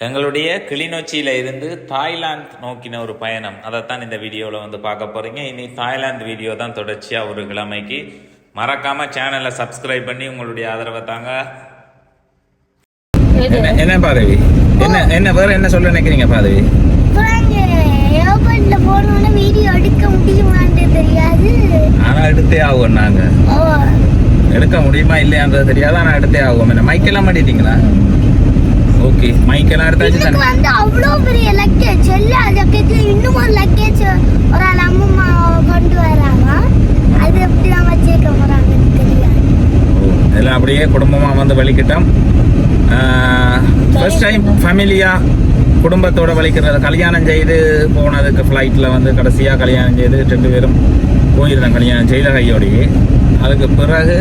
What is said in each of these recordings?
எங்களுடைய கிளிநொச்சியில இருந்து தாய்லாந்து நோக்கின ஒரு பயணம். அதைத்தான் இந்த வீடியோவில் வந்து பார்க்க போறீங்க. இனி தாய்லாந்து வீடியோ தான் தொடர்ச்சியா ஒரு கிழமைக்கு. மறக்காம சேனலை சப்ஸ்கிரைப் பண்ணி உங்களுடைய ஆதரவை தாங்க. என்ன என்ன பாதவி என்ன என்ன வேற என்ன சொல்ல நினைக்கிறீங்க பாதவி வீடியோ எடுக்க முடியுமான்னு தெரியாது. ஆனா எடுத்தே ஆகும் நாங்க. ஓ. எடுக்க முடியுமா இல்லையான்றது தெரியாது. ஆனா எடுத்தே ஆகும் என்ன மைக்கெல்லாம் மாட்டிட்டீங்களா? ஓகே மைக்கெல்லாம் எடுத்தாச்சு வந்து அவ்வளோ பெரிய லக்கேஜ். எல்லா லக்கேஜ்ல இன்னும் ஒரு லக்கேஜ் ஒரு ஆள் அம்மா கொண்டு வராங்க. அது எப்படி தான் தெரியாது. ஓ, எல்லாம் அப்படியே குடும்பமா வந்து வலிக்கிட்டோம். ஃபர்ஸ்ட் டைம் ஃபேமிலியா குடும்பத்தோட வலிக்கிறது. கல்யாணம் செய்து போனதுக்கு ஃப்ளைட்டில் வந்து கடைசியாக கல்யாணம் செய்து ரெண்டு பேரும் போயிருந்தோம் கல்யாணம் செய்த கையோடையே. அதுக்கு பிறகு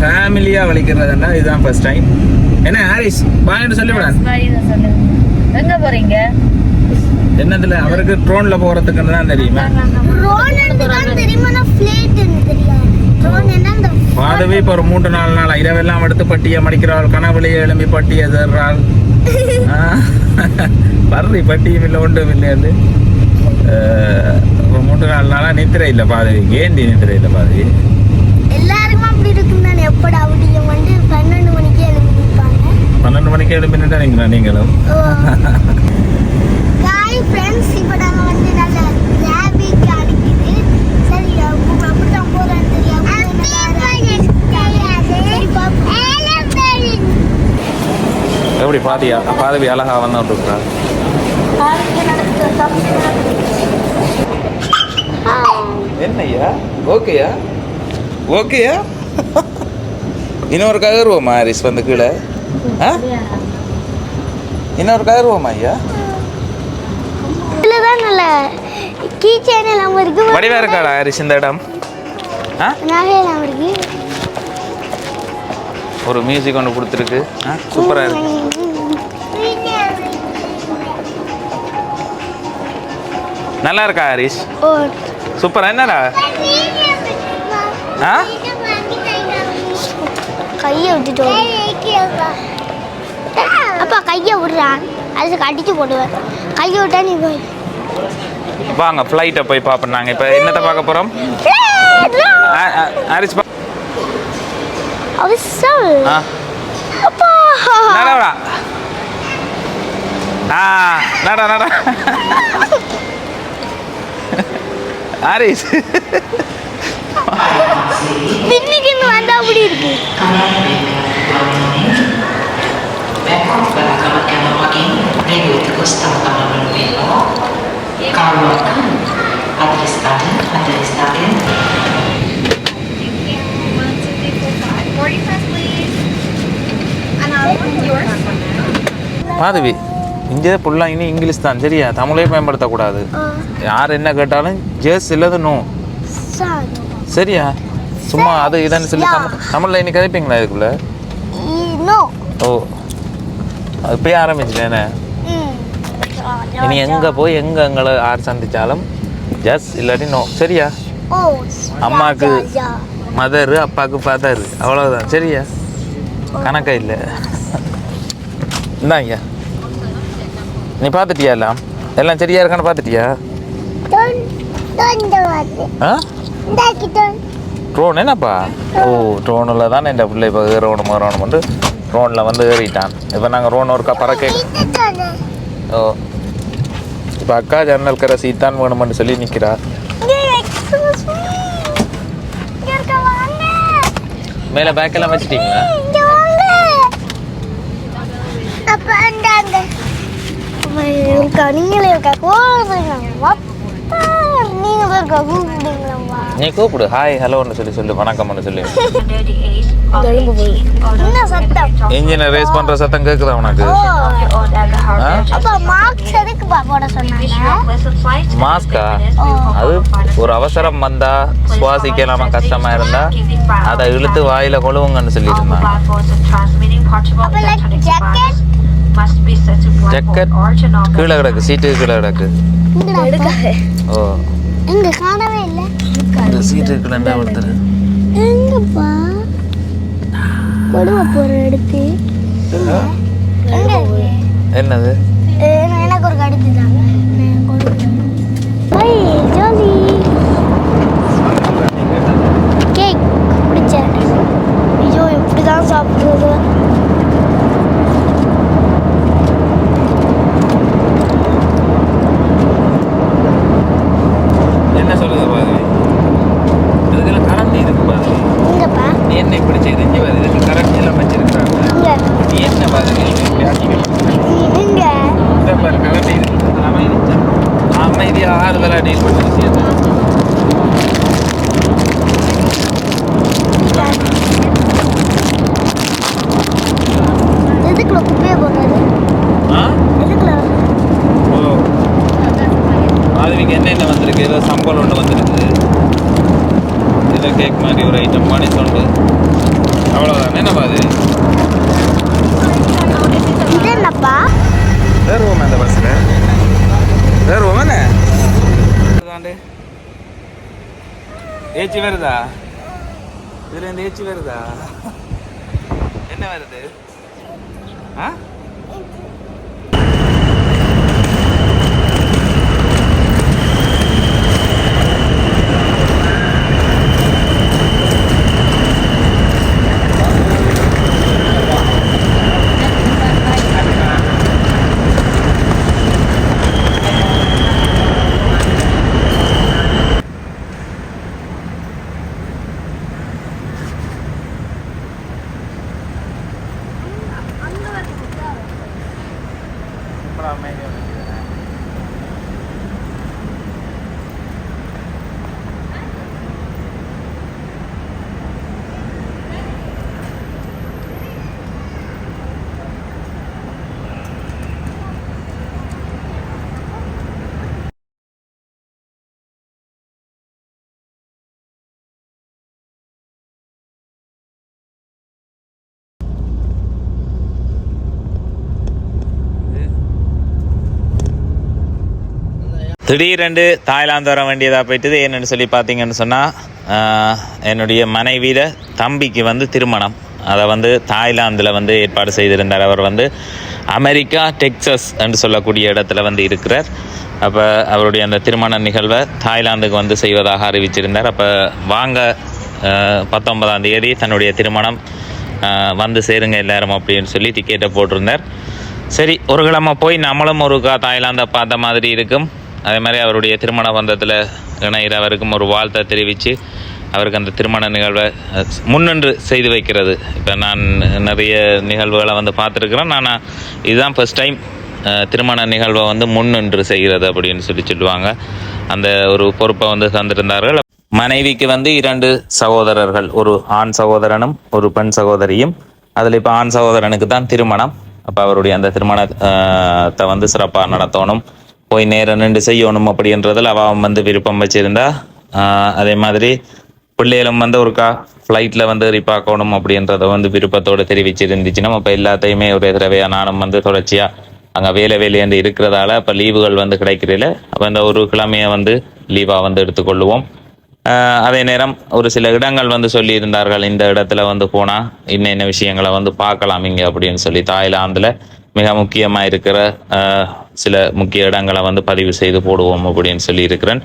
ஃபேமிலியாக வலிக்கிறதுன்னா இதுதான் ஃபர்ஸ்ட் டைம் என்ன ஹாரிஸ் பாயிண்ட் சொல்லிவிடான் எங்க போறீங்க? என்னதுல அவருக்கு ட்ரோன்ல போறதுக்குன்னு தான் தெரியுமா? பாதவே இப்போ ஒரு மூன்று நாலு நாள். இரவெல்லாம் எடுத்து பட்டியை மடிக்கிறாள். கனவுலையே எழும்பி பட்டியை தர்றாள் பர்றி பட்டியும் இல்லை ஒன்றும் இல்லைன்னு ஒரு மூன்று நாலு நாளாக நித்திரை இல்லை பாதவிக்கு ஏந்தி நித்திரை இல்லை பாதவி எல்லாருக்கும் அப்படி இருக்கும் எப்படா அப்படிதான் போகிறேன்னு தெரியாது சரி பார்ப்போம். எப்படி பாதியா பாதவி அழகா வந்து இருக்கிறா என்னய்யா? ஓகேயா? ஓகேயா? இன்னொரு ககருவோமா ஹாரிஸ் வந்து கீழே. இன்னொரு ககருவோமா ஐயா? இதில் தான் நல்ல கீ செயின் எல்லாம் இருக்கு. வடிவா இருக்காடா ஹாரிஸ் இந்த இடம்? ஆ? நகை எல்லாம் இருக்கு. ஒரு மியூசிக் ஒன்று கொடுத்துருக்கு. சூப்பராக இருக்கு. நல்லா இருக்கா ஹாரிஸ் ஓ. சூப்பரா. என்னடா? ஆ? கையை விட்டுட்டு கையை விடுறான். அதுக்கு அடிச்சு போடுவேன். கையை விட்டா நீ போய். வாங்க ஃப்ளைட்டை போய் பார்ப்போம் நாங்கள் இப்போ என்னத்தை பார்க்க போகிறோம் அப்பா. நடடா ஆ நட நட ஹாரிஸ். பின்னுக்கு வந்தா அப்படி இருக்கு. Bangkok beragam agama lagi Minggu terus teman-teman berbeda Kalau kan Adres ada, adres ada Madhavi இங்கே இனி இங்கிலீஷ் தான் சரியா? தமிழே பயன்படுத்தக்கூடாது. யார் என்ன கேட்டாலும் ஜெஸ் இல்லது நோ. சாரி சரியா? சும்மா அது இதுன்னு சொல்லி தமிழ் தமிழில் இன்னைக்கு கதைப்பீங்களா இதுக்குள்ள? ஓ. அது போய் ஆரம்பிச்சிட்டேனே இனி எங்கே போய் எங்கே எங்களை யார் சந்திச்சாலும் ஜஸ் இல்லாட்டி நோ சரியா? ஓ அம்மாக்கு மதரு அப்பாவுக்கு ஃபாதர் அவ்வளோதான் சரியா? கணக்கா இல்லை. இந்தாங்க. நீ பார்த்துட்டியா எல்லாம்? எல்லாம் சரியா இருக்கான்னு பார்த்துட்டியா? ட்ரோன் என்னப்பா? ஓ ட்ரோனில் தானே இந்த பிள்ளை இப்போ ஏறணும் ஏறணும்ட்டு ட்ரோனில் வந்து ஏறிட்டான். இப்போ நாங்கள் ரோன் ஒருக்கா பறக்க ஓ. இப்போ அக்கா ஜன்னல் கரை சீத்தான் வேணுமென்னு சொல்லி நிற்கிறா மேலே பேக்கெல்லாம் வச்சிட்டீங்களா? நீங்களே இருக்கா? நீ கூப்பிடு. ஹாய் ஹலோன்னு சொல்லி சொல்லு. வணக்கம்னு சொல்லி. என்ன சத்தம்? இன்ஜினை ரேஸ் பண்ணுற சத்தம் கேட்குதா உனக்கு? மாஸ்கா அது ஒரு அவசரம் வந்தா சுவாசிக்கலாம கஷ்டமா இருந்தா? அதை இழுத்து வாயில கொழுவுங்கன்னு jacket? ஜக்கெட் கீழே கிடக்கு. சீட்டு கீழே கிடக்கு. ஓ. எங்க காணவே இல்ல. இந்த சீட்டு கீழே ஒருத்தர் எங்கப்பா? கொடுமை போற எடுத்து granel por 17. ஏச்சி வருதா? இதுல இருந்து ஏச்சி வருதா? என்ன வருது? ஆ? திடீரென்று தாய்லாந்து வர வேண்டியதாக போயிட்டது. என்னென்னு சொல்லி பார்த்தீங்கன்னு சொன்னால் என்னுடைய மனைவியிட தம்பிக்கு வந்து திருமணம். அதை வந்து தாய்லாந்தில் வந்து ஏற்பாடு செய்திருந்தார். அவர் வந்து அமெரிக்கா டெக்சஸ் என்று சொல்லக்கூடிய இடத்துல வந்து இருக்கிறார். அப்போ அவருடைய அந்த திருமண நிகழ்வை தாய்லாந்துக்கு வந்து செய்வதாக அறிவிச்சிருந்தார். அப்போ வாங்க பத்தொன்பதாம் தேதி தன்னுடைய திருமணம் வந்து சேருங்க எல்லாரும் அப்படின்னு சொல்லி டிக்கெட்டை போட்டிருந்தார். சரி ஒரு கிழமை போய் நம்மளும் ஒருக்கா தாய்லாந்தை பார்த்த மாதிரி இருக்கும். அதே மாதிரி அவருடைய திருமண பந்தத்தில் இணைகிறவருக்கும் ஒரு வாழ்த்தை தெரிவித்து அவருக்கு அந்த திருமண நிகழ்வை முன்னின்று செய்து வைக்கிறது. இப்போ நான் நிறைய நிகழ்வுகளை வந்து பார்த்துருக்குறேன். நான் இதுதான் ஃபஸ்ட் டைம் திருமண நிகழ்வை வந்து முன்னின்று செய்கிறது அப்படின்னு சொல்லி சொல்லுவாங்க. அந்த ஒரு பொறுப்பை வந்து தந்திருந்தார்கள். மனைவிக்கு வந்து இரண்டு சகோதரர்கள் ஒரு ஆண் சகோதரனும் ஒரு பெண் சகோதரியும். அதில் இப்போ ஆண் சகோதரனுக்கு தான் திருமணம். அப்போ அவருடைய அந்த திருமணத்தை வந்து சிறப்பாக நடத்தணும். போய் நேரம் நின்று செய்யணும் அப்படின்றதில் அவன் வந்து விருப்பம் வச்சுருந்தா அதே மாதிரி பிள்ளைகளும் வந்து ஒருக்கா ஃப்ளைட்டில் வந்து பார்க்கணும் அப்படின்றத வந்து விருப்பத்தோடு தெரிவிச்சிருந்துச்சுன்னா இப்போ எல்லாத்தையுமே ஒரு தடவையாக நானும் வந்து தொடர்ச்சியாக அங்கே வேலை வேலையண்டு இருக்கிறதால இப்போ லீவுகள் வந்து கிடைக்கிறதில்ல. அப்போ இந்த ஒரு கிழமையை வந்து லீவாக வந்து எடுத்துக்கொள்ளுவோம். அதே நேரம் ஒரு சில இடங்கள் வந்து சொல்லியிருந்தார்கள் இந்த இடத்துல வந்து போனால் இன்ன விஷயங்களை வந்து பார்க்கலாம் இங்கே அப்படின்னு சொல்லி தாய்லாந்தில் மிக முக்கியமாக இருக்கிற சில முக்கிய இடங்களை வந்து பதிவு செய்து போடுவோம் அப்படின்னு சொல்லி இருக்கிறேன்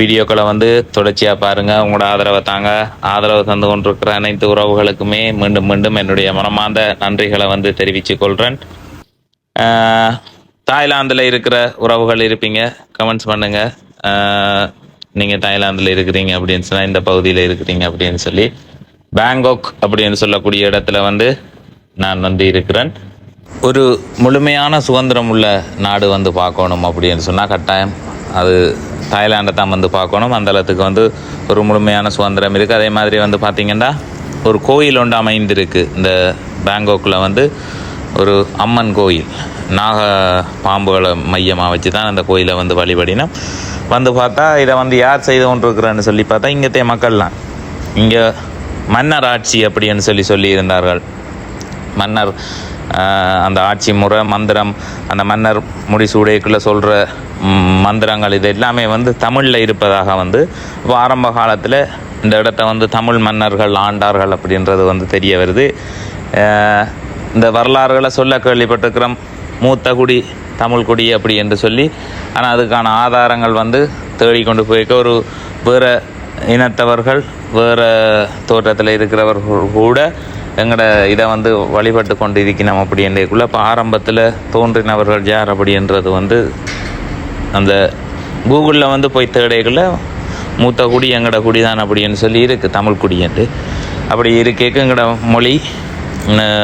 வீடியோக்களை வந்து தொடர்ச்சியாக பாருங்கள் உங்களோட ஆதரவை தாங்க ஆதரவு தந்து கொண்டிருக்கிற அனைத்து உறவுகளுக்குமே மீண்டும் மீண்டும் என்னுடைய மனமார்ந்த நன்றிகளை வந்து தெரிவித்துக் கொள்கிறேன் தாய்லாந்தில் இருக்கிற உறவுகள் இருப்பீங்க. கமெண்ட்ஸ் பண்ணுங்கள் நீங்கள் தாய்லாந்தில் இருக்கிறீங்க அப்படின்னு சொன்னால் இந்த பகுதியில் இருக்கிறீங்க அப்படின்னு சொல்லி. பேங்காக் அப்படின்னு சொல்லக்கூடிய இடத்துல வந்து நான் வந்து இருக்கிறேன். ஒரு முழுமையான சுதந்திரம் உள்ள நாடு வந்து பார்க்கணும் அப்படின்னு சொன்னால் கட்டாயம். அது தாய்லாண்டை தான் வந்து பார்க்கணும். அந்த இடத்துக்கு வந்து ஒரு முழுமையான சுதந்திரம் இருக்குது அதே மாதிரி வந்து பார்த்திங்கன்னா ஒரு கோயில் ஒன்று அமைந்திருக்கு. இந்த பேங்காக்கில் வந்து ஒரு அம்மன் கோயில். நாக பாம்புகளை மையமாக வச்சு தான் அந்த கோயிலை வந்து வழிபடினோம். வந்து பார்த்தா இதை வந்து யார் செய்து கொண்டிருக்கிறேன்னு சொல்லி பார்த்தா இங்கத்தைய மக்கள்லாம் இங்கே மன்னர் ஆட்சி அப்படின்னு சொல்லி சொல்லி இருந்தார்கள் மன்னர் அந்த ஆட்சி முறை மந்திரம் அந்த மன்னர் முடிசூடைக்குள்ளே சொல்கிற மந்திரங்கள் இது எல்லாமே வந்து தமிழில் இருப்பதாக வந்து இப்போ ஆரம்ப காலத்தில் இந்த இடத்த வந்து தமிழ் மன்னர்கள் ஆண்டார்கள் அப்படின்றது வந்து தெரிய வருது. இந்த வரலாறுகளை சொல்ல கேள்விப்பட்டிருக்கிறோம். மூத்த குடி தமிழ் குடி அப்படி என்று சொல்லி. ஆனால் அதுக்கான ஆதாரங்கள் வந்து தேடிக்கொண்டு போயிருக்க. ஒரு வேறு இனத்தவர்கள் வேறு தோற்றத்தில் இருக்கிறவர்கள் கூட எங்களோட இதை வந்து வழிபட்டு கொண்டு இருக்கணும் அப்படின்றதுக்குள்ள இப்போ ஆரம்பத்தில் தோன்றினவர்கள் யார் அப்படின்றது வந்து அந்த கூகுளில் வந்து போய் தேடைகளில் மூத்த குடி எங்கட குடிதான் அப்படின்னு சொல்லி இருக்குது தமிழ் குடின்ட்டு அப்படி இருக்கேக்கு எங்கட மொழி.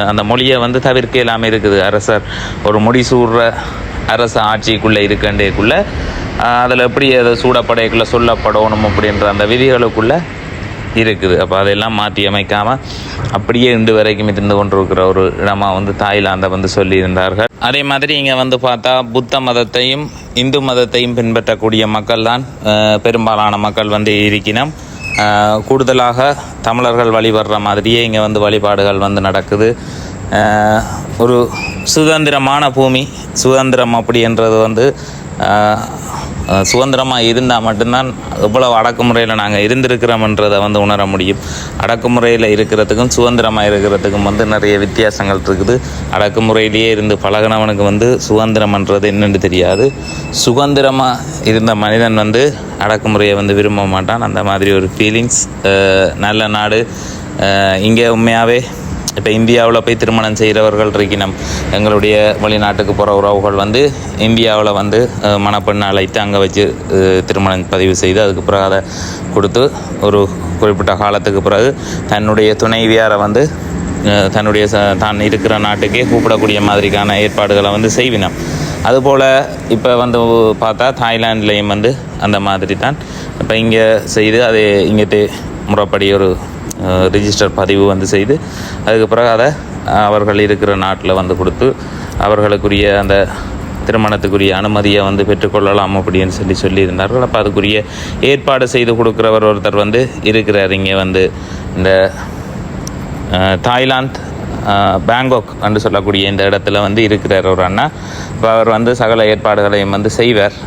அந்த மொழியை வந்து தவிர்க்க இல்லாமல் இருக்குது. அரசர் ஒரு முடி சூடுற அரச ஆட்சிக்குள்ளே இருக்கண்டேக்குள்ளே அதில் எப்படி அதை சூடப்படைக்குள்ளே சொல்லப்படணும் அப்படின்ற அந்த விதிகளுக்குள்ளே இருக்குது. அப்போ அதெல்லாம் மாற்றி அமைக்காமல் அப்படியே இன்று வரைக்கும் இருந்து கொண்டிருக்கிற ஒரு இடமாக வந்து தாய்லாந்தை வந்து சொல்லியிருந்தார்கள். அதே மாதிரி இங்கே வந்து பார்த்தா புத்த மதத்தையும் இந்து மதத்தையும் பின்பற்றக்கூடிய மக்கள் தான் பெரும்பாலான மக்கள் வந்து இருக்கினோம். கூடுதலாக தமிழர்கள் வழிபடுற மாதிரியே இங்கே வந்து வழிபாடுகள் வந்து நடக்குது. ஒரு சுதந்திரமான பூமி சுதந்திரம் அப்படின்றது வந்து சுதந்திரமாக இருந்தால் மட்டும்தான் எவ்வளவு அடக்குமுறையில் நாங்கள் இருந்திருக்கிறோம்ன்றதை வந்து உணர முடியும். அடக்குமுறையில் இருக்கிறதுக்கும் சுதந்திரமாக இருக்கிறதுக்கும் வந்து நிறைய வித்தியாசங்கள் இருக்குது. அடக்குமுறையிலேயே இருந்து பழகினவனுக்கு வந்து சுதந்திரம்ன்றது என்னென்று தெரியாது. சுதந்திரமாக இருந்த மனிதன் வந்து அடக்குமுறையை வந்து விரும்ப மாட்டான். அந்த மாதிரி ஒரு ஃபீலிங்ஸ் நல்ல நாடு இங்கே உண்மையாகவே இப்போ இந்தியாவில் போய் திருமணம் செய்கிறவர்கள் இருக்கணும் எங்களுடைய வெளிநாட்டுக்கு போகிற உறவுகள் வந்து இந்தியாவில் வந்து மணப்பெண்ணை அழைத்து அங்கே வச்சு திருமணம் பதிவு செய்து அதுக்கு பிறகு அதை கொடுத்து ஒரு குறிப்பிட்ட காலத்துக்கு பிறகு தன்னுடைய துணைவியாரை வந்து தன்னுடைய ச தான் இருக்கிற நாட்டுக்கே கூப்பிடக்கூடிய மாதிரிக்கான ஏற்பாடுகளை வந்து செய்வினோம். அதுபோல் இப்போ வந்து பார்த்தா தாய்லாந்துலேயும் வந்து அந்த மாதிரி தான். இப்போ இங்கே செய்து அது இங்கே முறைப்படி ஒரு ரிஜிஸ்டர் பதிவு வந்து செய்து அதுக்கு பிறகு அதை அவர்கள் இருக்கிற நாட்டில் வந்து கொடுத்து அவர்களுக்குரிய அந்த திருமணத்துக்குரிய அனுமதியை வந்து பெற்றுக்கொள்ளலாம் அப்படின்னு சொல்லி சொல்லியிருந்தார்கள். அப்போ அதுக்குரிய ஏற்பாடு செய்து கொடுக்குறவர் ஒருத்தர் வந்து இருக்கிறார். இங்கே வந்து இந்த தாய்லாந்து பேங்காக் என்று சொல்லக்கூடிய இந்த இடத்துல வந்து இருக்கிறார் ஒரு அண்ணா. இப்போ அவர் வந்து சகல ஏற்பாடுகளையும் வந்து செய்வார்.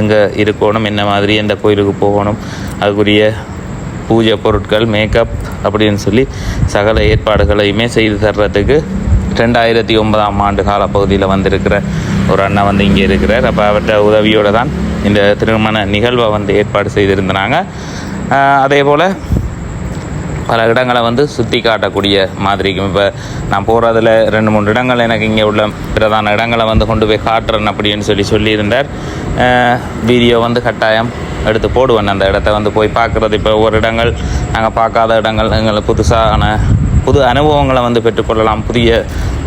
எங்கே இருக்கணும் என்ன மாதிரி எந்த கோயிலுக்கு போகணும் அதுக்குரிய பூஜை பொருட்கள் மேக்கப் அப்படின்னு சொல்லி சகல ஏற்பாடுகளையுமே செய்து தர்றதுக்கு ரெண்டாயிரத்தி ஒன்பதாம் ஆண்டு காலப்பகுதியில் வந்திருக்கிற ஒரு அண்ணா வந்து இங்கே இருக்கிறார். அப்போ அவர்கிட்ட உதவியோடு தான் இந்த திருமண நிகழ்வை வந்து ஏற்பாடு செய்திருந்தாங்க. அதே போல் பல இடங்களை வந்து சுற்றி காட்டக்கூடிய மாதிரிக்கும். இப்போ நான் போகிறதுல ரெண்டு மூணு இடங்கள் எனக்கு இங்கே உள்ள பிரதான இடங்களை வந்து கொண்டு போய் காட்டுறேன் அப்படின்னு சொல்லி சொல்லியிருந்தார். வீடியோ வந்து கட்டாயம் எடுத்து போடுவேன். அந்த இடத்த வந்து போய் பார்க்குறது. இப்போ ஒவ்வொரு இடங்கள் நாங்கள் பார்க்காத இடங்கள் எங்களை புதுசான புது அனுபவங்களை வந்து பெற்றுக்கொள்ளலாம். புதிய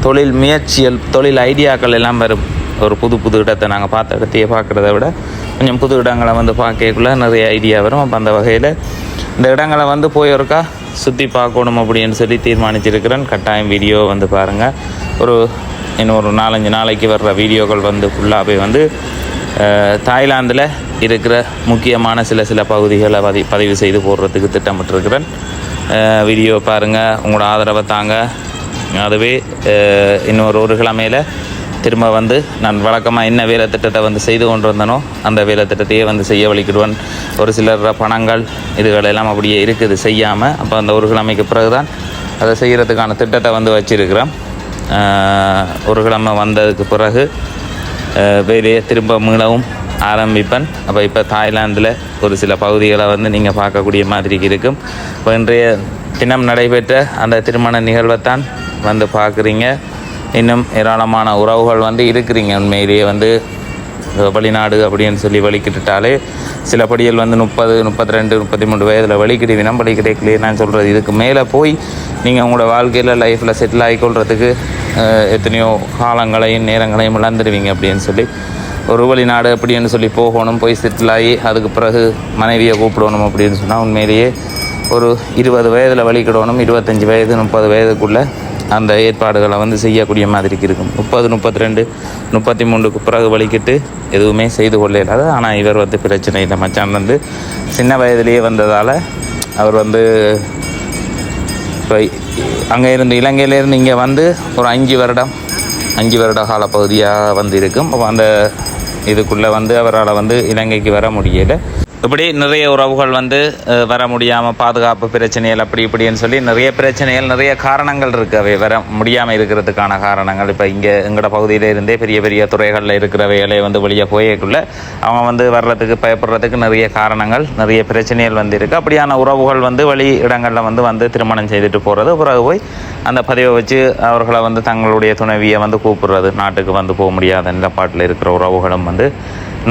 தொழில் முயற்சிகள் தொழில் ஐடியாக்கள் எல்லாம் வரும். ஒரு புது புது இடத்தை நாங்கள் பார்த்த இடத்தையே பார்க்குறத விட கொஞ்சம் புது இடங்களை வந்து பார்க்கக்குள்ள நிறைய ஐடியா வரும். அப்போ அந்த வகையில் இந்த இடங்களை வந்து போய் ஒருக்கா சுற்றி பார்க்கணும் அப்படின்னு சொல்லி தீர்மானிச்சிருக்கிறேன். கட்டாயம் வீடியோ வந்து பாருங்கள் ஒரு இன்னும் ஒரு நாலஞ்சு நாளைக்கு வர்ற வீடியோக்கள் வந்து ஃபுல்லாகவே வந்து தாய்லாந்தில் இருக்கிற முக்கியமான சில சில பகுதிகளை பதி பதிவு செய்து போடுறதுக்கு திட்டமிட்டிருக்கிறேன். வீடியோ பாருங்கள் உங்களோட ஆதரவை தாங்க. அதுவே இன்னொரு ஒரு கிழமையில் திரும்ப வந்து நான் வழக்கமாக என்ன வேலை திட்டத்தை வந்து செய்து கொண்டு வந்தனோ அந்த வேலை திட்டத்தையே வந்து செய்ய வலிக்கிடுவேன் ஒரு சிலர் பணங்கள் இதுகள் எல்லாம் அப்படியே இருக்குது செய்யாமல் அப்போ அந்த ஒரு கிழமைக்கு பிறகு தான் அதை செய்கிறதுக்கான திட்டத்தை வந்து வச்சுருக்கிறோம். ஒரு கிழமை வந்ததுக்கு பிறகு வேலையை திரும்ப மீளவும் ஆரம்பிப்பேன். அப்போ இப்போ தாய்லாந்தில் ஒரு சில பகுதிகளை வந்து நீங்கள் பார்க்கக்கூடிய மாதிரி இருக்கும். இப்போ இன்றைய தினம் நடைபெற்ற அந்த திருமண நிகழ்வைத்தான் வந்து பார்க்குறீங்க. இன்னும் ஏராளமான உறவுகள் வந்து இருக்கிறீங்க. உண்மையிலேயே வந்து வெளிநாடு அப்படின்னு சொல்லி வலிக்கிட்டுட்டாலே சில படிகள் வந்து முப்பது முப்பத்தி ரெண்டு முப்பத்தி மூணு வயதில் வலிக்கிடுவினம் வலிக்கிட்டே நான் சொல்கிறது இதுக்கு மேலே போய் நீங்கள் உங்களோட வாழ்க்கையில் லைஃப்பில் செட்டில் ஆகிக்கொள்கிறதுக்கு எத்தனையோ காலங்களையும் நேரங்களையும் இழந்துடுவீங்க அப்படின்னு சொல்லி ஒரு வெளிநாடு அப்படின்னு சொல்லி போகணும் போய் செட்டில் ஆகி அதுக்கு பிறகு மனைவியை கூப்பிடணும் அப்படின்னு சொன்னால் உண்மையிலேயே ஒரு இருபது வயதில் வலிக்கிடணும் இருபத்தஞ்சி வயது முப்பது வயதுக்குள்ளே அந்த ஏற்பாடுகளை வந்து செய்யக்கூடிய மாதிரி இருக்கும். முப்பது முப்பத்தி ரெண்டு முப்பத்தி மூணுக்கு பிறகு வலிக்கிட்டு எதுவுமே செய்து கொள்ள இயலாது ஆனால் இவர் வந்து பிரச்சனை இல்லை. மச்சான் வந்து சின்ன வயதிலேயே வந்ததால் அவர் வந்து இப்போ அங்கே இருந்து இலங்கையிலேருந்து இங்கே வந்து ஒரு அஞ்சு வருடம் அஞ்சு வருட கால பகுதியாக வந்து இருக்கும் அப்போ அந்த இதுக்குள்ளே வந்து அவரால் வந்து இலங்கைக்கு வர முடியலை. இப்படி நிறைய உறவுகள் வந்து வர முடியாமல் பாதுகாப்பு பிரச்சனைகள் அப்படி இப்படின்னு சொல்லி நிறைய பிரச்சனைகள் நிறைய காரணங்கள் இருக்கு. அவை வர முடியாமல் இருக்கிறதுக்கான காரணங்கள். இப்போ இங்கே எங்களோட பகுதியில் இருந்தே பெரிய பெரிய துறைகளில் இருக்கிற வேலை வந்து வெளியே போயக்குள்ள அவங்க வந்து வர்றதுக்கு பயப்படுறதுக்கு நிறைய காரணங்கள் நிறைய பிரச்சனைகள் வந்து இருக்குது அப்படியான உறவுகள் வந்து வெளி இடங்களில் வந்து வந்து திருமணம் செய்துட்டு போகிறது பிறகு போய் அந்த பதிவை வச்சு அவர்களை வந்து தங்களுடைய துணைவியை வந்து கூப்பிடுறது. நாட்டுக்கு வந்து போக முடியாத நிலப்பாட்டில் இருக்கிற உறவுகளும் வந்து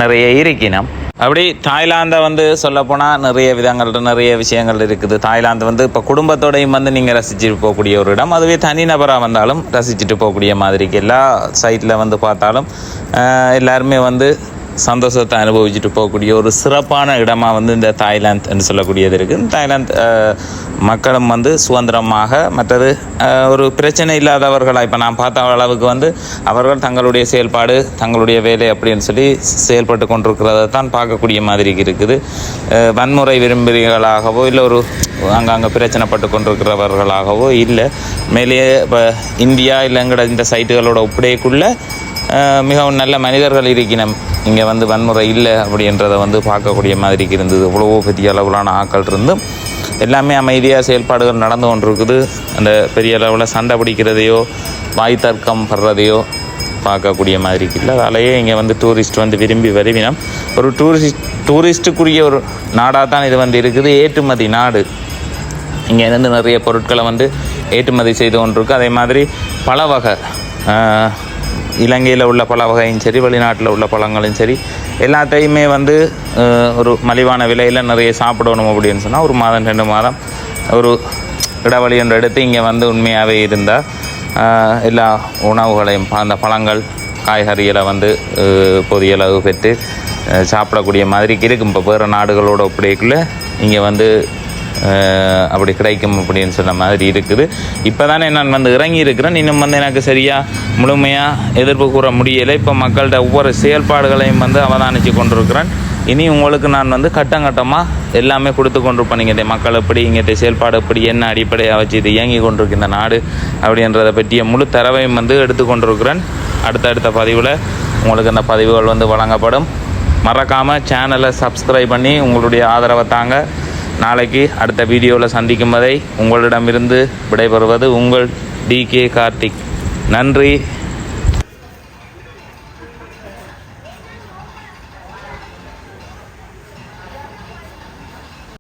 நிறைய இருக்கினம். அப்படி தாய்லாந்தை வந்து சொல்லப்போனால் நிறைய விதங்கள் நிறைய விஷயங்கள் இருக்குது. தாய்லாந்து வந்து இப்போ குடும்பத்தோடையும் வந்து நீங்கள் ரசிச்சுட்டு போகக்கூடிய ஒரு இடம். அதுவே தனிநபராக வந்தாலும் ரசிச்சுட்டு போகக்கூடிய மாதிரி எல்லா சைட்டில் வந்து பார்த்தாலும் எல்லாருமே வந்து சந்தோஷத்தை அனுபவிச்சுட்டு போகக்கூடிய ஒரு சிறப்பான இடமாக வந்து இந்த தாய்லாந்து என்று சொல்லக்கூடியது இருக்குது தாய்லாந்து மக்களும் வந்து சுதந்திரமாக மற்றது ஒரு பிரச்சனை இல்லாதவர்களாக இப்போ நான் பார்த்த அளவுக்கு வந்து அவர்கள் தங்களுடைய செயல்பாடு தங்களுடைய வேலை அப்படின்னு சொல்லி செயல்பட்டு கொண்டிருக்கிறத தான் பார்க்கக்கூடிய மாதிரி இருக்குது. வன்முறை விரும்புகிறீர்களாகவோ இல்லை ஒரு அங்கங்கே பிரச்சனைப்பட்டு கொண்டிருக்கிறவர்களாகவோ இல்லை. மேலேயே இப்போ இந்தியா இல்லைங்கிற இந்த சைட்டுகளோட ஒப்படைக்குள்ள மிகவும் நல்ல மனிதர்கள் இருக்கணும் இங்கே வந்து வன்முறை இல்லை அப்படின்றத வந்து பார்க்கக்கூடிய மாதிரி இருந்தது. இவ்வளவோ பெரிய அளவிலான ஆட்கள் இருந்தும் எல்லாமே அமைதியாக செயல்பாடுகள் நடந்து கொண்டிருக்குது. அந்த பெரிய அளவில் சண்டை பிடிக்கிறதையோ வாய் தர்க்கம் படுறதையோ பார்க்கக்கூடிய மாதிரி இல்லை அதாலேயே இங்கே வந்து டூரிஸ்ட் வந்து விரும்பி வருவினம். ஒரு டூரிஸ்ட் டூரிஸ்ட்டுக்குரிய ஒரு நாடாக தான் இது வந்து இருக்குது. ஏற்றுமதி நாடு. இங்கே இருந்து நிறைய பொருட்களை வந்து ஏற்றுமதி செய்து கொண்டிருக்கு. அதே மாதிரி பல வகை இலங்கையில் உள்ள பல வகையும் சரி வெளிநாட்டில் உள்ள பழங்களும் சரி எல்லாத்தையுமே வந்து ஒரு மலிவான விலையில் நிறைய சாப்பிடணும் அப்படின்னு சொன்னால் ஒரு மாதம் ரெண்டு மாதம் ஒரு இடைவெளி ஒன்று எடுத்து இங்கே வந்து உண்மையாகவே இருந்தால் எல்லா உணவுகளையும் அந்த பழங்கள் காய்கறிகளை வந்து ஆஹ், போதிய அளவு பெற்று சாப்பிடக்கூடிய மாதிரி இருக்கும். இப்போ வேறு நாடுகளோட ஒப்படைக்குள்ளே இங்கே வந்து அப்படி கிடைக்கும் அப்படின்னு சொன்ன மாதிரி இருக்குது. இப்போ தானே நான் வந்து இறங்கி இருக்கிறேன். இன்னும் வந்து எனக்கு சரியாக முழுமையாக எதிர்ப்பு கூற முடியலை. இப்போ மக்கள்கிட்ட ஒவ்வொரு செயல்பாடுகளையும் வந்து அவதானித்து கொண்டிருக்கிறேன். இனி உங்களுக்கு நான் வந்து கட்டம் கட்டமாக எல்லாமே கொடுத்து கொண்டிருப்பேன். நீங்கள் மக்கள் எப்படி இங்கே செயல்பாடு எப்படி என்ன அடிப்படையாக வச்சு இது இயங்கி கொண்டிருக்கு இந்த நாடு அப்படின்றத பற்றிய முழு தரவையும் வந்து எடுத்து கொண்டிருக்கிறேன். அடுத்தடுத்த பதிவில் உங்களுக்கு அந்த பதிவுகள் வந்து வழங்கப்படும். மறக்காமல் சேனலை சப்ஸ்கிரைப் பண்ணி உங்களுடைய ஆதரவை தாங்க. நாளைக்கு அடுத்த வீடியோவில் சந்திக்கும் வரை உங்களிடமிருந்து விடைபெறுவது உங்கள் டி கே கார்த்திக். நன்றி.